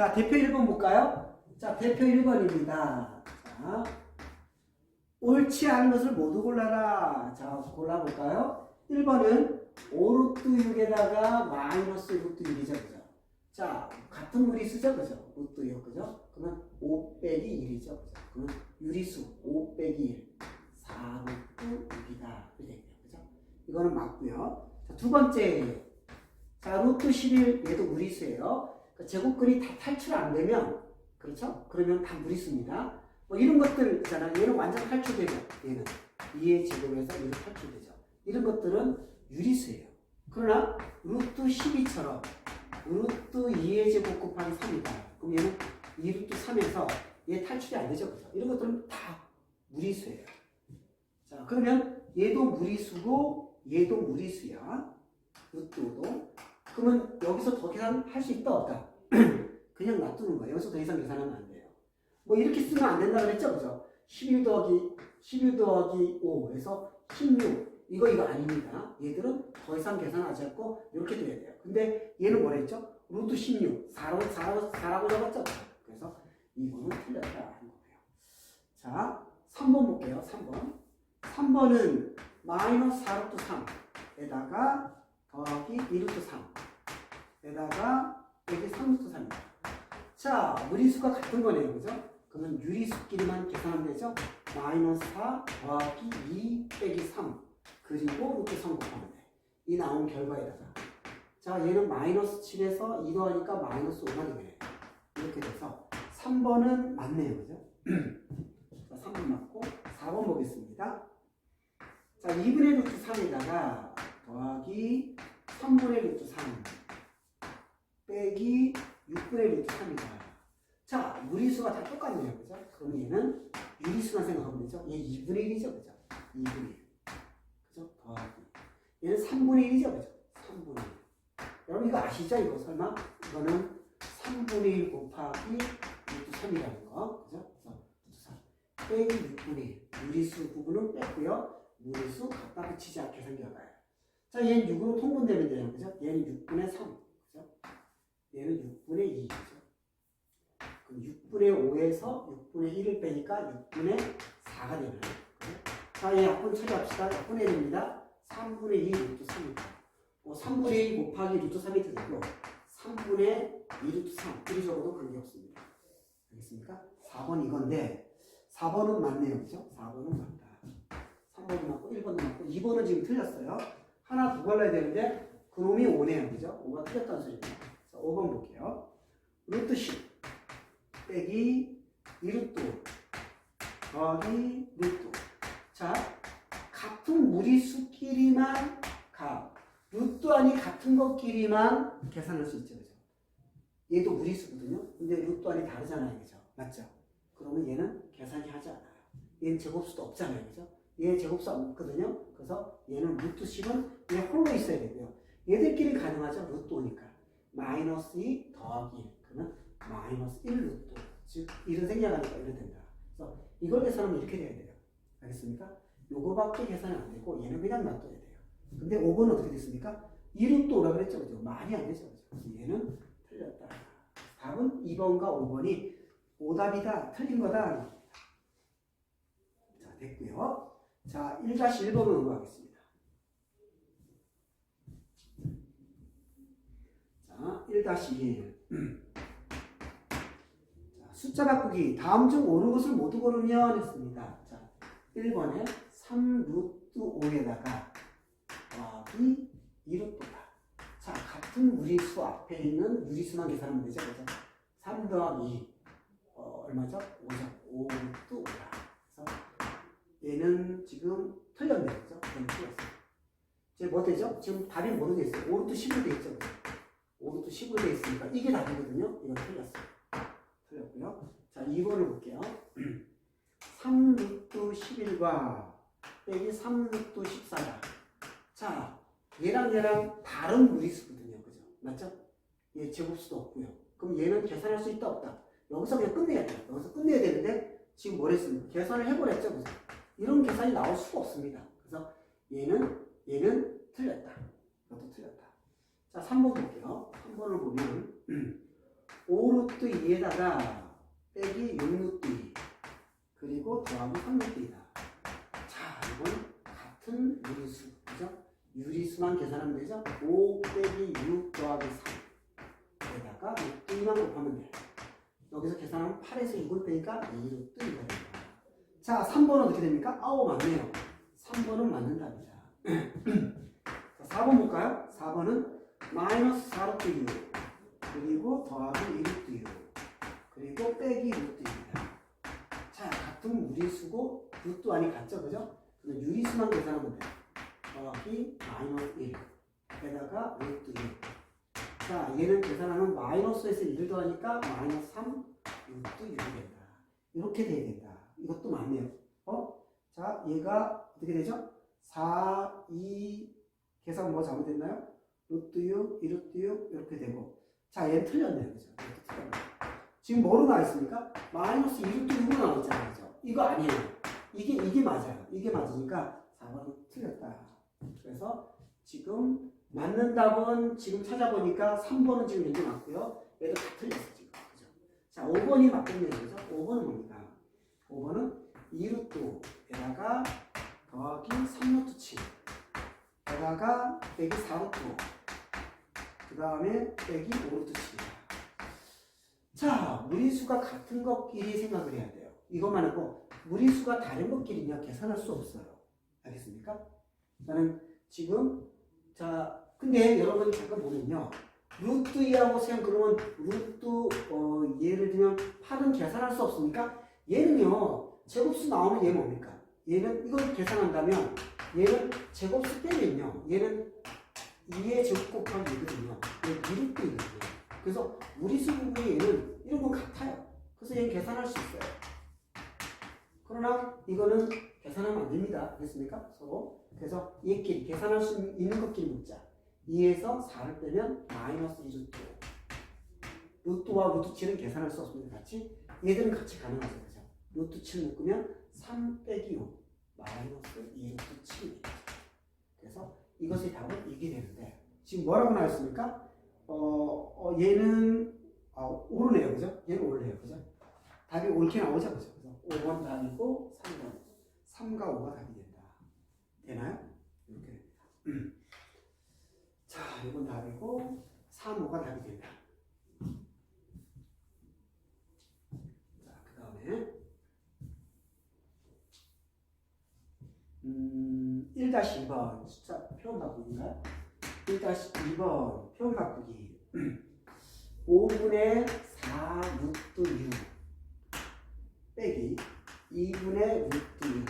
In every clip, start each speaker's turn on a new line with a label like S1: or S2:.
S1: 자, 대표 1번 볼까요? 자, 대표 1번입니다. 자, 옳지 않은 것을 모두 골라라. 자, 골라볼까요? 1번은 5루트 6에다가 마이너스 루트 6이죠. 그죠? 자, 같은 무리 수죠. 그죠? 루트 6, 그죠? 그러면 5 빼기 1이죠. 그죠? 그러면 유리수 5 빼기 1. 4루트 6이다. 이렇게 돼요. 그죠? 이거는 맞고요. 자, 두 번째. 자, 루트 11, 얘도 무리수예요. 그러니까 제곱근이 다 탈출 안 되면, 그렇죠? 그러면 다 무리수입니다. 뭐 이런 것들 있잖아요. 얘는 완전 탈출되죠. 얘는 2의 제곱에서 1이 탈출되죠. 이런 것들은 유리수예요. 그러나 루트 12처럼 루트 2의 제곱 곱하기 3이다. 그럼 얘는 2루트 3에서 얘 탈출이 안 되죠. 그죠? 이런 것들은 다 무리수예요. 자, 그러면 얘도 무리수고 얘도 무리수야. 루트 5도. 그러면 여기서 더 계산할 수 있다 없다? 그냥 놔두는 거예요. 여기서 더 이상 계산하면 안 돼요. 뭐 이렇게 쓰면 안 된다 그랬죠? 그죠? 11 더하기 11 더하기 5에서 16 이거 이거 아닙니다. 얘들은 더 이상 계산하지 않고 이렇게 돼야 돼요. 근데 얘는 뭐랬죠? 루트 16 4라고 4라고 4라고 적었죠? 그래서 이거는 틀렸다 하는 거예요. 자, 3번 볼게요. 3번. 3번은 마이너스 4루트 3에다가 더하기 2루트 3에다가 3루트 3입니다. 자, 무리수가 같은 거네요. 그죠? 그러면 유리수끼리만 계산하면 되죠? 마이너스 4 더하기 2 빼기 3 그리고 루트 3 곱하면 돼. 이 나온 결과에다가 자, 얘는 마이너스 7에서 2 더하니까 마이너스 5가 되네. 이렇게 돼서 3번은 맞네요. 그죠? 자, 3번 맞고 4번 보겠습니다. 자, 2분의 루트 3에다가 더하기 3분의 루트 3 빼기 6분의 루트 3이다. 자, 무리수가 다 똑같네요. 그죠? 그럼 얘는 유리수만 생각하면 되죠? 얘 2분의 1이죠. 그죠? 2분의 1. 그죠? 더하기. 얘는 3분의 1이죠. 그죠? 3분의 1. 여러분 이거 아시죠? 이거 설마? 이거는 3분의 1 곱하기 루트 3이라는 거. 그죠? 루트 3. 빼기 6분의 1. 유리수 부분은 뺐고요. 무리수 갖다 붙이지 않게 생겨봐요. 자, 얘는 6으로 통분되면 돼요. 그죠? 얘는 6분의 3. 그죠? 얘는 6분의 2죠. 그럼 6분의 5에서 6분의 1을 빼니까 6분의 4가 되나요? 자, 얘 약분 처리합시다. 약분해야 됩니다. 3분의 2 루트 3입니다. 뭐 3분의 2 곱하기 루트 3이 되고 3분의 2 루트 3. 이리 적어도 관계없습니다. 알겠습니까? 4번 이건데 4번은 맞네요. 그죠? 4번은 맞다. 3번은 맞고 1번은 맞고 2번은 지금 틀렸어요. 하나 더 골라야 되는데 그놈이 5네요. 그죠? 5가 틀렸다는 소리입니다. 자, 5번 볼게요. 루트 10 빼기 2루트 더하기 루트 자, 같은 무리수끼리만 가. 루트 아니 같은 것끼리만 계산할 수 있죠. 그죠? 얘도 무리수거든요. 근데 루트 아니 다르잖아요. 그죠? 맞죠? 그러면 얘는 계산이 하지 않아요. 얘는 제곱수도 없잖아요. 그죠? 얘 제곱수 없거든요. 그래서 얘는 루트 10은 얘 홀로 있어야 되고요. 얘들끼리 가능하죠. 루트 5니까. 마이너스 2 더하기 1. 그러면 마이너스 1 루트. 즉, 이런 생략하니까 이래 된다. 그래서 이걸 계산하면 이렇게 돼야 돼요. 알겠습니까? 요거밖에 계산이 안 되고 얘는 그냥 놔둬야 돼요. 근데 5번은 어떻게 됐습니까? 2루트 오라 그랬죠. 그죠? 말이 안 되죠. 그죠? 얘는 틀렸다. 답은 2번과 5번이 오답이다. 틀린 거다. 자, 됐고요. 자, 1-1번으로 넘어가겠습니다. 자, 1-1. 자, 숫자 바꾸기. 다음 중 옳은 것을 모두 고르면 했습니다. 자, 1번에 3루트 5에다가 더하기 2루트다. 자, 같은 무리수 앞에 있는 유리수만 계산하면 되죠. 그죠? 3 더하기 2. 어, 얼마죠? 5죠. 5루트 5다. 그래서 얘는 지금 틀렸네요. 그죠? 틀렸어요. 이제 뭐 되죠? 지금 답이 있어요? 5루트 10으로 돼 있죠. 그죠? 5루트 10으로 돼 있으니까 이게 답이거든요. 이건 틀렸어요. 틀렸고요. 자, 2번을 볼게요. 3 루트 11과 빼기 3 루트 14다. 자, 얘랑 얘랑 다른 무리수거든요. 그죠? 맞죠? 얘 제곱수도 없고요. 그럼 얘는 계산할 수 있다 없다. 여기서 그냥 끝내야 돼요. 여기서 끝내야 되는데 지금 뭘 했습니까? 계산을 해버렸죠. 그죠? 이런 계산이 나올 수가 없습니다. 그래서 얘는 얘는 틀렸다. 이것도 틀렸다. 자, 3번 볼게요. 3번을 보면 5루트 빼다가 빼기 6루트 2 그리고 더하기 3루트 2다. 자, 이건 같은 유리수, 그죠? 유리수만 계산하면 되죠? 5 빼기 6 더하기 3 에다가 루트 2만 곱하면 돼. 여기서 계산하면 8에서 6을 빼니까 2루트 2가 된다. 자, 3번은 어떻게 됩니까? 아우, 맞네요. 3번은 맞는 답이다. 자, 4번 볼까요? 4번은 마이너스 4루트 6 그리고 더하기 2루트 6 그리고 빼기 루트 2입니다. 자, 같은 무리수고 루트 안이 같죠, 그죠? 그럼 유리수만 계산하면 돼요. 더하기 마이너스 1 에다가 루트 1 자, 얘는 계산하면 마이너스에서 1을 더하니까 마이너스 3 루트 6이 된다. 이렇게 돼야 된다. 이것도 맞네요. 어? 자, 얘가 어떻게 되죠? 4, 2 계산 뭐 잘못됐나요? 루트 6, 2루트 6 이렇게 되고 자, 얘는 틀렸네요. 그죠? 지금 뭐로 나와 있습니까? 마이너스 2루트 6으로 나와 있잖아요. 그죠? 이거 아니에요. 이게, 이게 맞아요. 이게 맞으니까 4번은 틀렸다. 그래서 지금 맞는 답은 지금 찾아보니까 3번은 지금 여기 맞고요. 얘도 다 틀렸어, 지금. 그죠? 자, 5번이 맞겠네요. 그죠? 5번은 뭡니까? 5번은 2루트에다가 더하기 3루트 7 에다가 빼기 4루트 5. 그 다음에 빼기 5루트 7이야. 자, 무리수가 같은 것끼리 생각을 해야 돼요. 이것만 하고 무리수가 다른 것끼리냐 계산할 수 없어요. 알겠습니까? 나는 지금 자, 근데 여러분이 잠깐 보면요. 루트 2하고 셈 그러면 루트 어, 예를 들면 8은 계산할 수 없습니까? 얘는요. 제곱수 나오면 얘 뭡니까? 얘는 이걸 계산한다면 얘는 제곱수 빼면요. 얘는 2의 제곱 곱하기 2거든요. 얘 2루트 2거든요. 그래서 무리수 부분이 얘는 이런 건 같아요. 그래서 얘는 계산할 수 있어요. 그러나 이거는 계산하면 안 됩니다. 됐습니까? 서로. 그래서 얘끼리 계산할 수 있는 것끼리 묻자. 2에서 4를 빼면 마이너스 2루트. 루트와 루트 7은 계산할 수 없습니다. 같이. 얘들은 같이 가능하죠. 그죠? 루트 7 묶으면 3 빼기 5 마이너스 2루트 7입니다. 그래서 이것의 답은 이게 되는데 지금 뭐라고 나왔습니까? 어, 어 얘는 어, 오르네요. 그죠? 얘는 오르네요. 그죠? 답이 옳게 나오죠. 그죠? 그래서 5번 답이고 3번. 3과 5가 답이 된다. 되나요? 이렇게. 자, 이건 답이고 3, 5가 답이 된다. 음, 1-2번 숫자 표현 바꾸기인가요? 1-2번 표현 바꾸기. 5분의 4 루트 6 빼기 2분의 루트 6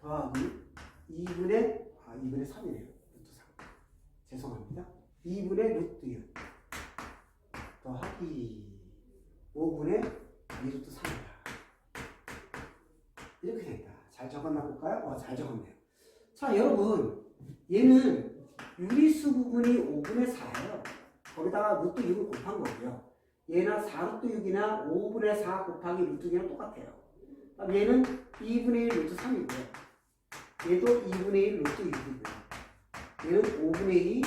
S1: 더하기 2분의 아 2분의 3이네요. 루트 3 죄송합니다. 2분의 루트 6 더하기 5분의 2루트 3이다. 이렇게 된다. 잘 적었나 볼까요? 어, 잘 적었네요. 자 여러분 얘는 유리수 부분이 5분의 4예요. 거기다가 루트 6을 곱한 거고요. 얘는 4루트 6이나 5분의 4 곱하기 루트 6이랑 똑같아요. 그럼 얘는 2분의 1 루트 3이고요. 얘도 2분의 1 루트 6이고요. 얘는 5분의 2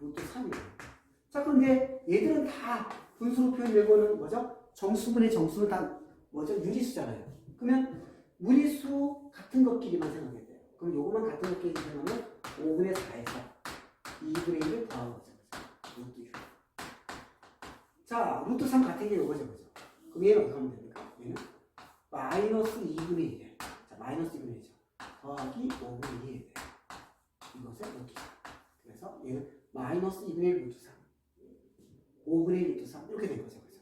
S1: 루트 3이에요. 자 그런데 얘들은 다 분수로 표현되고 는 뭐죠? 정수분의 정수는 다 뭐죠? 유리수잖아요. 그러면 무리수 같은 것끼리만 생각해야 돼요. 그럼 요거만 같은 것끼리 생각하면 5분의 4에서 2분의 1을 더하는 거죠? 루트 6 자, 루트 3 같은 게 이거죠, 그죠? 그럼 얘는 어떻게 하면 됩니까? 얘는 마이너스 2분의 1이에요. 자, 마이너스 2분의 1이죠. 더하기 5분의 2에 돼요. 이것을 루트 3. 그래서 얘는 마이너스 2분의 1 루트 3. 5분의 1 루트 3. 이렇게 된 거죠, 그죠?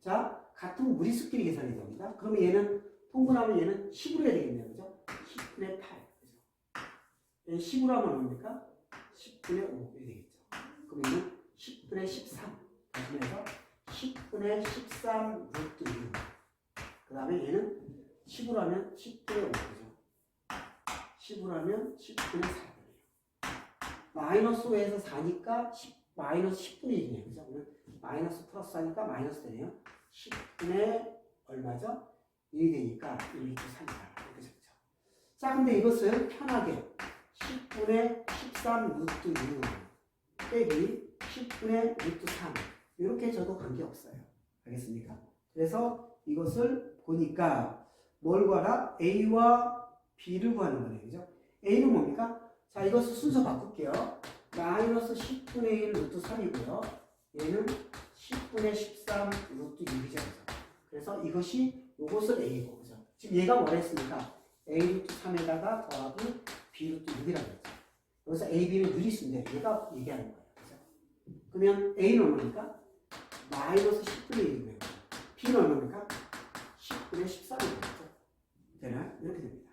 S1: 자, 같은 무리수끼리 계산이 됩니다. 그러면 얘는 통분하면 얘는 10으로 해야 되겠네요, 그죠? 10분의 8. 그죠? 얘는 10으로 하면 얼마입니까? 10분의 5. 이렇게 되겠죠. 그럼 얘는 10분의 13. 대신해서 10분의 13 루트 6. 그 다음에 얘는 10으로 하면 10분의 5죠. 10으로 하면 10분의 4분이에요. 마이너스 5에서 4니까 10, 마이너스 10분의 1이네요. 그죠? 오늘 마이너스 플러스 하니까 마이너스 되네요. 10분의 얼마죠? 1이 되니까 1 루트 3이다. 이렇게 적죠. 자, 근데 이것을 편하게 10분의 13 루트 6 빼기 10분의 루트 3 이렇게 줘도 관계없어요. 알겠습니까? 그래서 이것을 보니까 뭘 구하라? A와 B를 구하는 거네요. 그죠? A는 뭡니까? 자, 이것을 순서 바꿀게요. 마이너스 10분의 1 루트 3이고요. 얘는 10분의 13 루트 6이죠. 그죠? 그래서 이것이 이것을 A고, 그죠? 지금 얘가 뭐라 했습니까? A 루트 3에다가 더하기 B 루트 6이라고 했죠. 여기서 A, B는 유리수인데 얘가 얘기하는 거예요. 그죠? 그러면 A는 얼마입니까? 마이너스 10분의 1이고요. B는 얼마입니까? 10분의 13이겠죠. 되나요? 이렇게 됩니다.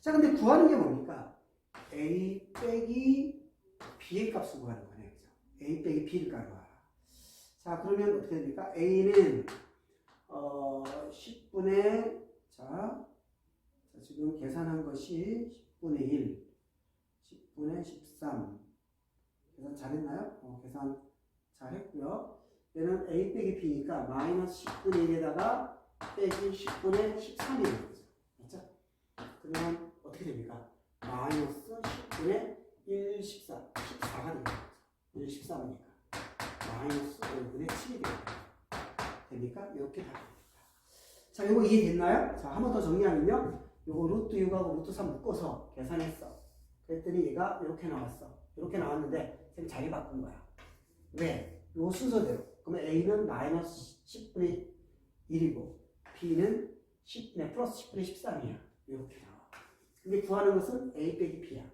S1: 자, 근데 구하는 게 뭡니까? A 빼기 B의 값을 구하는 거네요. 그죠? A 빼기 B를 구하라. 자, 그러면 어떻게 됩니까? A는 어, 10분의 자, 자, 지금 계산한 것이 10분의 1, 10분의 13. 계산 잘했나요? 어, 계산 잘했고요. 얘는 A 빼기 B니까 마이너스 10분의 1에다가 빼기 10분의 13이라는 거죠. 맞죠? 그러면 어떻게 됩니까? 마이너스 10분의 1, 14, 14가 되는 거죠. 1, 13이니까. 마이너스 5분의 7이 됩니다. 됩니까? 이렇게 다 됩니다. 자, 이거 이해됐나요? 자, 한 번 더 정리하면요. 요거 루트 6하고 루트 3 묶어서 계산했어. 그랬더니 얘가 이렇게 나왔어. 이렇게 나왔는데 지금 자리 바꾼 거야. 왜? 요 순서대로. 그러면 A는 마이너스 10분의 1이고 B는 10분의 플러스 10분의 13이야. 이렇게 나와. 근데 구하는 것은 A 빼기 B야.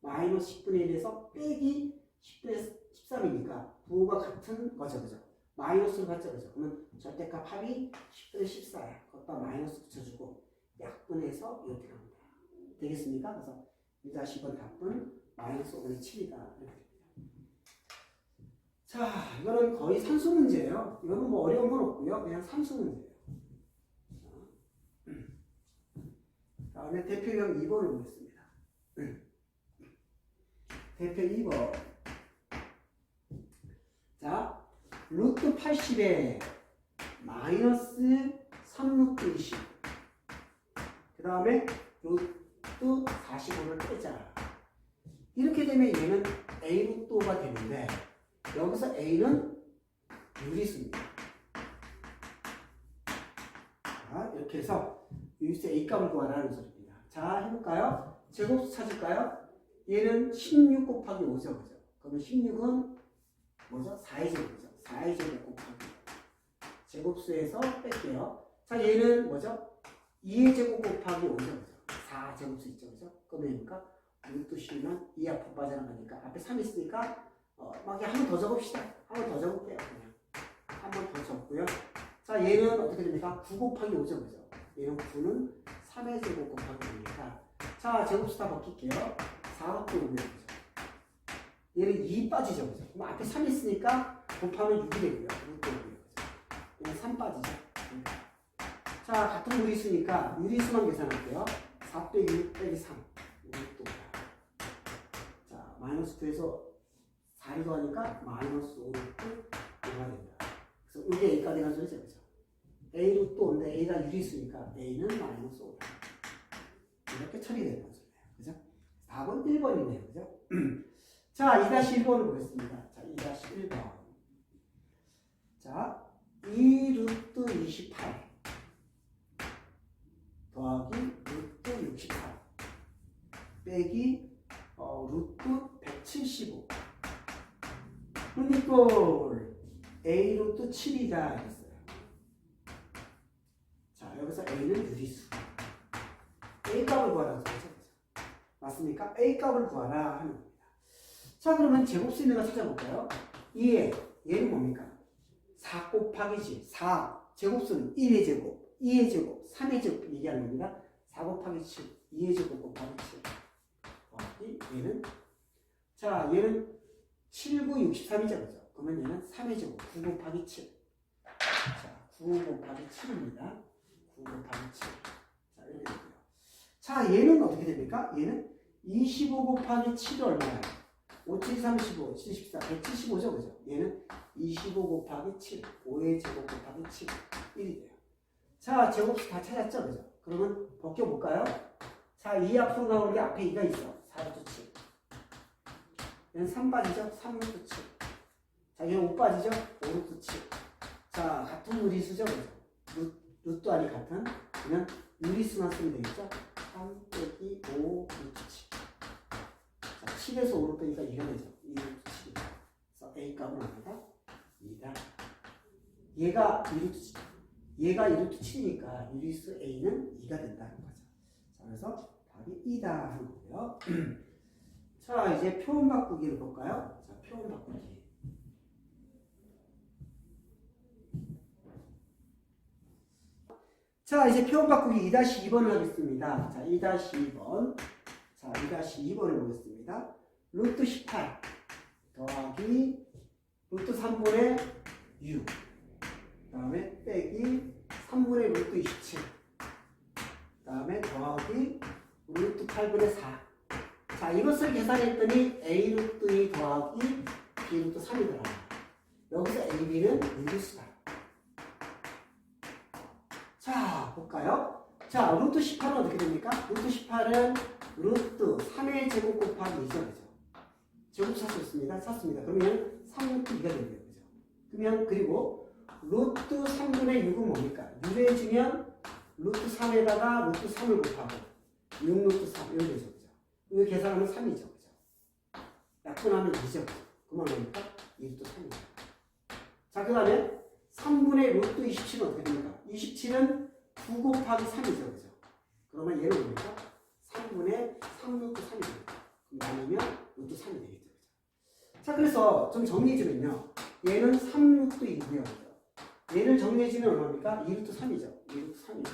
S1: 마이너스 10분의 1에서 빼기 10분의 13이니까 부호가 같은 거죠. 그죠? 마이너스를 받죠. 그죠? 그러면 절대값 합이 10분의 14야. 거기다 마이너스 붙여주고 약분해서 이렇게 나온다. 되겠습니까? 그래서 1-2번 답은 마이너스 5분의 7이다. 이렇게 됩니다. 자, 이거는 거의 산수 문제예요. 이거는 뭐 어려운 건 없고요. 그냥 산수 문제예요. 자, 다음에 대표형 2번을 보겠습니다. 대표 2번. 자, 루트 80에 마이너스 3루트 20. 그 다음에 루트 45를 빼자. 이렇게 되면 얘는 A 루트 5가 되는데, 여기서 A는 유리수입니다. 자, 이렇게 해서 유리수 A 값을 구하라는 소리입니다. 자, 해볼까요? 제곱수 찾을까요? 얘는 16 곱하기 5죠, 그죠? 그러면 16은 뭐죠? 4의 제곱이죠. 4의 제곱 곱하기. 제곱수에서 뺄게요. 자, 얘는 뭐죠? 2의 제곱 곱하기 5죠, 그죠? 4 제곱수 있죠, 그죠? 그러면 뭡니까? 루트 씌우면 2 앞으로 빠져나가니까 앞에 3 있으니까 어, 막 한번 더 적읍시다. 한 번 더 적을게요, 그냥. 한 번 더 적고요. 자, 얘는 어떻게 됩니까? 9 곱하기 5죠, 그죠? 얘는 9는 3의 제곱 곱하기 5니까. 자, 제곱수 다. 4로 또 5면 그죠? 얘는 2 빠지죠, 그죠? 그럼 앞에 3 있으니까 곱하면 6이 되고요. 6도 5고요, 그죠? 얘는 3 빠지죠. 음. 자, 같은 무리수니까 유리수만 계산할게요. 4 빼기 6 빼기 3. 6도 5야. 자, 마이너스 9에서 4를 더하니까 마이너스 5 루트 5가 된다. 그래서 이게 A까지 간 소리죠, 그죠? A 루트 5인데 A가 유리수니까 A는 마이너스 5다. 이렇게 처리되는 거잖아요. 그죠? 답은 1번이네요. 그죠? 자, 2-1번을 보겠습니다. 자, 2-1번. 자, 2 루트 28 더하기 루트 64 빼기 어, 루트 175 그러니까 A 루트 7이다 했어요. 자, 여기서 A는 유리수. A 값을 구하라고 했죠. 맞습니까? A 값을 구하라 하는 겁니다. 자, 그러면 제곱 수 있는 거 찾아볼까요? 2에 얘는 뭡니까? 4 곱하기 10. 4 제곱수는 1의 제곱, 2의 제곱, 3의 제곱 얘기하는 겁니다. 4 곱하기 7, 2의 제곱 곱하기 7. 더하기 얘는 자, 얘는 7, 9, 63이죠. 그죠? 그러면 얘는 3의 제곱, 9 곱하기 7. 자, 9 곱하기 7입니다. 9 곱하기 7. 자, 이렇게 되고요. 자, 얘는 어떻게 됩니까? 얘는 25 곱하기 7이 얼마야? 5, 7, 35, 74, 175죠, 그죠? 얘는 25 곱하기 7, 5의 제곱 곱하기 7, 1이 돼요. 자, 제곱수 다 찾았죠, 그죠? 그러면 벗겨볼까요? 자, 2 앞으로 나오는 게 앞에 2가 있어. 4루트 7. 얘는 3 빠지죠? 3루트 7. 자, 얘는 5 빠지죠? 5루트 7. 자, 같은 무리수죠, 그죠? 루, 루트 아니 같은? 그러면 유리수만 쓰면 되겠죠? 3 빼기 5 루트 7. 자, 7에서 5로 빼니까 2가 되죠. 2 루트 7. 그래서 A 값은 얼마다? 2다. 얘가 2 루트 7. 얘가 2 루트 7이니까 유리수 A는 2가 된다는 거죠. 자, 그래서 답이 2다 하는 거고요. 자, 이제 표현 바꾸기를 볼까요? 자, 표현 바꾸기. 자, 이제 표현 바꾸기 2-2번을 하겠습니다. 자, 2-2번. 자, 2-2번을 보겠습니다. 루트 18 더하기 루트 3분의 6. 그 다음에 빼기 3분의 루트 27. 그 다음에 더하기 루트 8분의 4. 자, 이것을 계산했더니 A 루트 2 더하기 B 루트 3이더라. 여기서 A, B는 유리수다. 자, 볼까요? 자, 루트 18은 어떻게 됩니까? 루트 18은 루트 3의 제곱 곱하기 2죠, 그죠? 제곱 찾았습니다. 찾습니다. 그러면 3루트 2가 되는 거죠. 그러면, 그리고 루트 3분의 6은 뭡니까? 유래해주면 루트 3에다가 루트 3을 곱하고 6루트 3, 이렇게 되죠, 그죠? 이거 계산하면 3이죠, 그죠? 약분하면 2죠. 그만 뭡니까? 2루트 3이죠. 자, 그 다음에 3분의 루트 27은 어떻게 됩니까? 27은 9 곱하기 3이죠. 그죠? 그러면 얘는 뭡니까? 3분의 3루트 3이 되겠죠. 그럼 나누면 루트 3이 되겠죠. 그죠? 자, 그래서 좀 정리 해주면요. 얘는 3루트 2고요. 얘를 정리해주면 얼마입니까? 2루트 3이죠. 2루트 3이죠.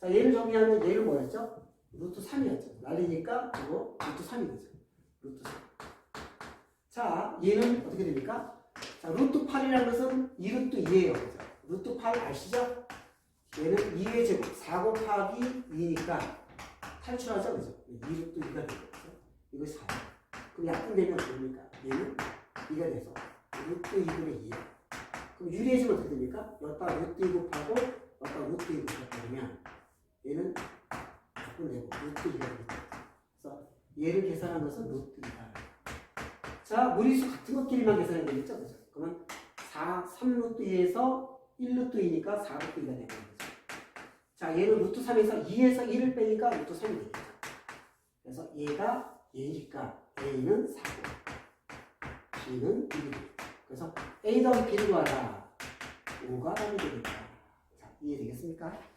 S1: 자, 얘를 정리하면 얘를 뭐였죠? 루트 3이었죠. 날리니까 이거 루트 3이 되죠. 루트 3. 자, 얘는 어떻게 됩니까? 자, 루트 8이라는 것은 2루트 2예요. 그죠? 루트 8 아시죠? 얘는 2의 제곱, 4 곱하기 2니까 탈출하죠. 그죠? 2루트 2가 되죠. 이거 4. 그럼 약분되면 뭡니까? 얘는 2가 돼서 루트 2분의 2예요. 그럼 유리해지면 어떻게 됩니까? 여기다 루트 2 곱하고 여기다 루트 2 곱하면 얘는 약분되고 루트 2가 되겠죠. 그래서 얘를 계산한 것은 루트 2다. 자, 무리수 같은 것끼리만 계산해야 되겠죠? 그죠? 그러면 4, 3루트 2에서 1루트 2니까 4루트 2가 되는 거죠. 자, 얘는 루트 3에서 2에서 1을 빼니까 루트 3이 되겠죠. 그래서 얘가 얘니까 A는 4고 B는 1이 되겠죠. 그래서 A 더하기 B를 구하라. 5가 답이 되겠다. 자, 이해되겠습니까?